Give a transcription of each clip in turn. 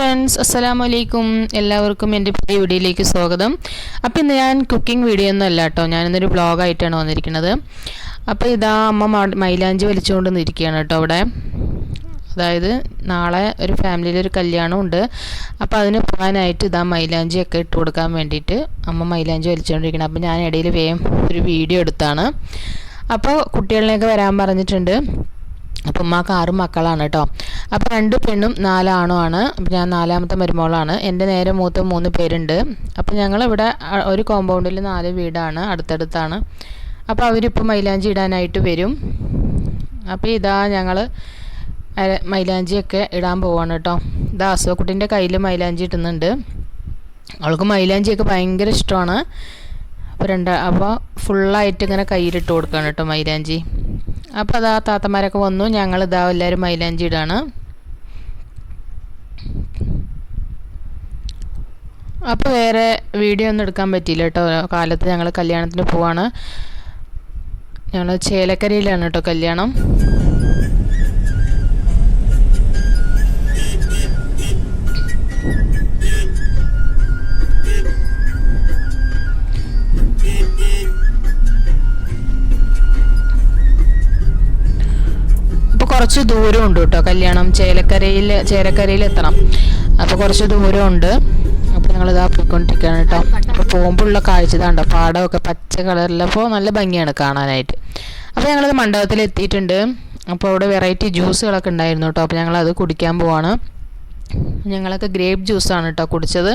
Friends അസ്സലാമു അലൈക്കും എല്ലാവർക്കും എന്റെ പുതിയ വീഡിയോയിലേക്ക് സ്വാഗതം. അപ്പോൾ ഇന്ന് ഞാൻ കുക്കിംഗ് വീഡിയോ ഒന്നും അല്ല കേട്ടോ. ഞാനിന്നൊരു ബ്ലോഗായിട്ടാണ് വന്നിരിക്കുന്നത്. അപ്പോൾ ഇതാ അമ്മ മൈലാഞ്ചി വലിച്ചുകൊണ്ട് നിൽക്കുകയാണ് കേട്ടോ അവിടെ. അതായത് നാളെ ഒരു ഫാമിലിയിൽ ഒരു കല്യാണം ഉണ്ട് അപ്പോൾ അതിന് പോകാനായിട്ട് ഇതാ മൈലാഞ്ചിയൊക്കെ ഇട്ട് കൊടുക്കാൻ വേണ്ടിയിട്ട് അമ്മ മൈലാഞ്ചി വലിച്ചുകൊണ്ടിരിക്കണം അപ്പോൾ ഞാൻ ഇടയിൽ വേഗം ഒരു വീഡിയോ എടുത്താണ്. അപ്പോൾ കുട്ടികളിലേക്ക് വരാൻ പറഞ്ഞിട്ടുണ്ട്. അപ്പം ഉമ്മാക്ക് ആറ് മക്കളാണ് കേട്ടോ അപ്പോൾ രണ്ട് പെണ്ണും നാലാണോ അപ്പം ഞാൻ നാലാമത്തെ മരുമോളാണ്. എന്റെ നേരെ മൂത്ത മൂന്ന് പേരുണ്ട്. അപ്പോൾ ഞങ്ങളിവിടെ ഒരു കോമ്പൗണ്ടിൽ നാല് വീടാണ്. അടുത്തടുത്താണ്. അപ്പോൾ അവരിപ്പോൾ മൈലാഞ്ചി ഇടാനായിട്ട് വരും. അപ്പോൾ ഇതാ ഞങ്ങൾ മൈലാഞ്ചിയൊക്കെ ഇടാൻ പോവാണ് കേട്ടോ ഇതാ അസുഖക്കുട്ടീന്റെ കയ്യിൽ മൈലാഞ്ചി ഇട്ടുന്നുണ്ട് അവൾക്ക് മൈലാഞ്ചിയൊക്കെ ഭയങ്കര ഇഷ്ടമാണ് അപ്പോൾ രണ്ട് അപ്പോൾ ഫുള്ളായിട്ട് ഇങ്ങനെ കയ്യിലിട്ട് കൊടുക്കുകയാണ് കേട്ടോ മൈലാഞ്ചി. അപ്പോൾ ആ താത്തമാരൊക്കെ വന്നു. ഞങ്ങൾ ഇതാ എല്ലാവരും മൈലാഞ്ചി ഇടാണ് അപ്പോൾ വേറെ വീഡിയോ ഒന്നും എടുക്കാൻ പറ്റിയില്ല കേട്ടോ. കാലത്ത് ഞങ്ങൾ കല്യാണത്തിന് പോവാണ്. ഞങ്ങൾ ചേലക്കരയിലാണ് കേട്ടോ കല്യാണം. കുറച്ച് ദൂരമുണ്ട് കേട്ടോ. കല്യാണം ചേലക്കരയിൽ ചേലക്കരയിൽ എത്തണം. അപ്പോൾ കുറച്ച് ദൂരമുണ്ട് അപ്പോൾ ഞങ്ങളിതാ പോയിക്കൊണ്ടിരിക്കുകയാണ് കേട്ടോ. അപ്പോൾ പോകുമ്പോഴുള്ള കാഴ്ച ഇതാണ്ടോ പാടമൊക്കെ പച്ച കളറിലപ്പോൾ നല്ല ഭംഗിയാണ് കാണാനായിട്ട്. അപ്പോൾ ഞങ്ങളിത് മണ്ഡപത്തിൽ എത്തിയിട്ടുണ്ട്. അപ്പോൾ അവിടെ വെറൈറ്റി ജ്യൂസുകളൊക്കെ ഉണ്ടായിരുന്നു കേട്ടോ. അപ്പോൾ ഞങ്ങളത് കുടിക്കാൻ പോവാണ്. ഞങ്ങളൊക്കെ ഗ്രേപ്പ് ജ്യൂസാണ് കേട്ടോ കുടിച്ചത്.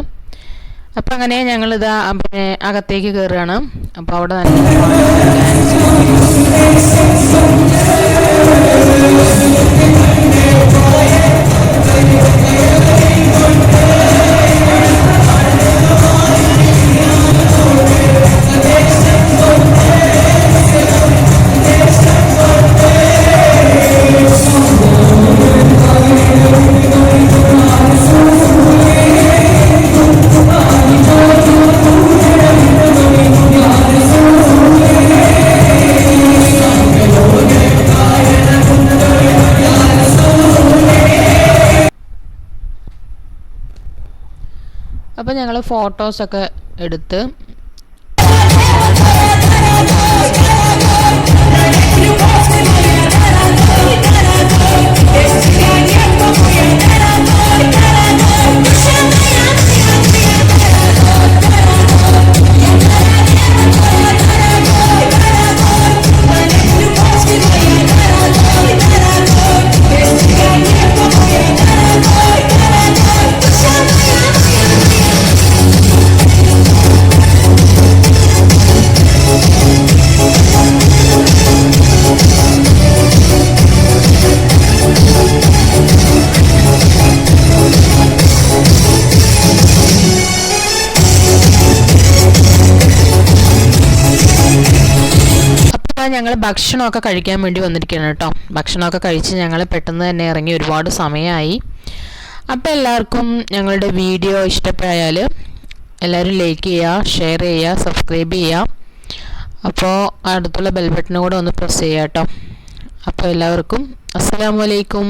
അപ്പം അങ്ങനെ ഞങ്ങളിതാ അകത്തേക്ക് കയറുകയാണ് അപ്പോൾ അവിടെ നല്ല അപ്പോൾ ഞങ്ങൾ ഫോട്ടോസൊക്കെ എടുത്ത് ഞങ്ങൾ ഭക്ഷണമൊക്കെ കഴിക്കാൻ വേണ്ടി വന്നിരിക്കുകയാണ് കേട്ടോ. ഭക്ഷണമൊക്കെ കഴിച്ച് ഞങ്ങൾ പെട്ടെന്ന് തന്നെ ഇറങ്ങി ഒരുപാട് സമയമായി. അപ്പോൾ എല്ലാവർക്കും ഞങ്ങളുടെ വീഡിയോ ഇഷ്ടപ്പെട്ടാൽ എല്ലാവരും ലൈക്ക് ചെയ്യുക ഷെയർ ചെയ്യുക സബ്സ്ക്രൈബ് ചെയ്യുക. അപ്പോൾ അടുത്തുള്ള ബെൽ ബട്ടനും കൂടെ ഒന്ന് പ്രസ് ചെയ്യാം കേട്ടോ. അപ്പോൾ എല്ലാവർക്കും അസ്സലാമു അലൈക്കും.